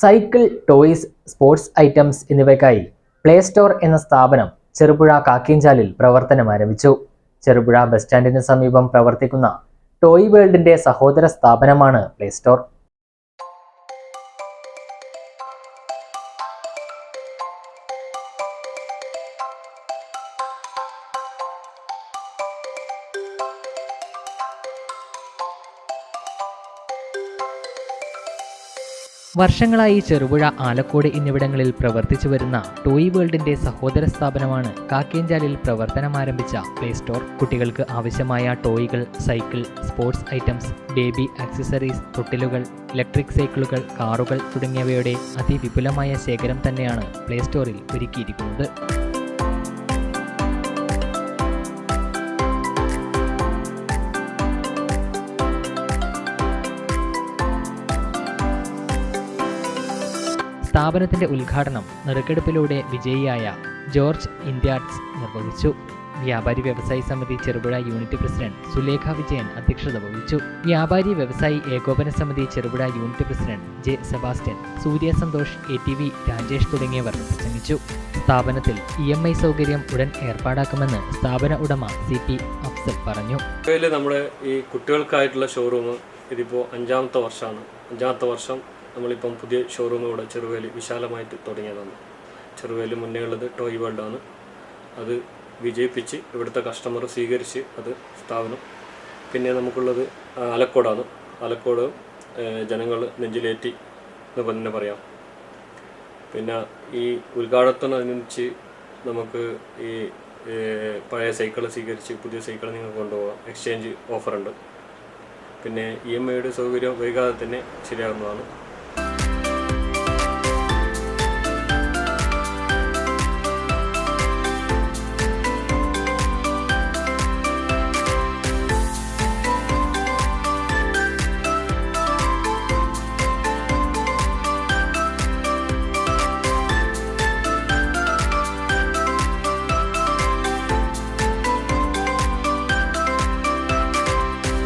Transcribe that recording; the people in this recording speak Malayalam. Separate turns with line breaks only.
സൈക്കിൾ ടോയ്സ് സ്പോർട്സ് ഐറ്റംസ് എന്നിവയ്ക്കായി പ്ലേ സ്റ്റോർ എന്ന സ്ഥാപനം ചെറുപുഴ കാക്കിഞ്ചാലിൽ പ്രവർത്തനം ആരംഭിച്ചു. ചെറുപുഴ ബസ് സ്റ്റാൻഡിന് സമീപം പ്രവർത്തിക്കുന്ന ടോയ് വേൾഡിന്റെ സഹോദര സ്ഥാപനമാണ് പ്ലേ സ്റ്റോർ. വർഷങ്ങളായി ചെറുപുഴ ആലക്കോട് എന്നിവിടങ്ങളിൽ പ്രവർത്തിച്ചു വരുന്ന ടോയ് വേൾഡിന്റെ സഹോദര സ്ഥാപനമാണ് കാക്കേഞ്ചാലിൽ പ്രവർത്തനം ആരംഭിച്ച പ്ലേ സ്റ്റോർ കുട്ടികൾക്ക് ആവശ്യമായ ടോയ്കൾ cycle sports items baby accessories തൊട്ടിലുകൾ electric സൈക്കിളുകൾ കാറുകൾ തുടങ്ങിയവയുടെ അതിവിപുലമായ ശേഖരം തന്നെയാണ് പ്ലേ സ്റ്റോറിൽ ഒരുക്കിയിരിക്കുന്നത്. സ്ഥാപനത്തിന്റെ ഉദ്ഘാടനം നറുക്കെടുപ്പിലൂടെ വിജയിയായ ജോർജ് ഇന്ത്യാർട്സ് നിർവഹിച്ചു. വ്യാപാരി വ്യവസായി സമിതി ചെറുപുഴ യൂണിറ്റ് പ്രസിഡന്റ് സുലേഖ വിജയൻ അധ്യക്ഷത വഹിച്ചു. വ്യാപാരി വ്യവസായി ഏകോപന സമിതി Cherupuzha unit president J Sebastian Surya Santhosh A T V Rajesh തുടങ്ങിയവർ പ്രസംഗിച്ചു. സ്ഥാപനത്തിൽ ഇ എം ഐ സൗകര്യം ഉടൻ ഏർപ്പാടാക്കുമെന്ന് സ്ഥാപന ഉടമ സി പി അഫ്സൽ പറഞ്ഞു.
നമ്മുടെ ഈ കുട്ടികൾക്കായിട്ടുള്ള ഷോറൂം ഇതിപ്പോ അഞ്ചാമത്തെ വർഷമാണ്. അഞ്ചാമത്തെ വർഷം നമ്മളിപ്പം പുതിയ ഷോറൂം ഇവിടെ ചെറുവേലി വിശാലമായിട്ട് തുടങ്ങിയതാണ്. ചെറുവേലി മുന്നേ ഉള്ളത് ടോയ് ആണ് അത് വിജയിപ്പിച്ച് ഇവിടുത്തെ കസ്റ്റമർ സ്വീകരിച്ച് അത് സ്ഥാപനം. പിന്നെ നമുക്കുള്ളത് ആലക്കോടാണ്. ആലക്കോട് ജനങ്ങൾ നെഞ്ചിലേറ്റി എന്ന് തന്നെ പറയാം. പിന്നെ ഈ ഉദ്ഘാടനത്തിനനുസരിച്ച് നമുക്ക് ഈ പഴയ സൈക്കിൾ സ്വീകരിച്ച് പുതിയ സൈക്കിൾ നിങ്ങൾക്ക് കൊണ്ടുപോകാം. എക്സ്ചേഞ്ച് ഓഫറുണ്ട് പിന്നെ ഇ എം ഐയുടെ സൗകര്യം വൈകാതെ തന്നെ ശരിയാകുന്നതാണ്.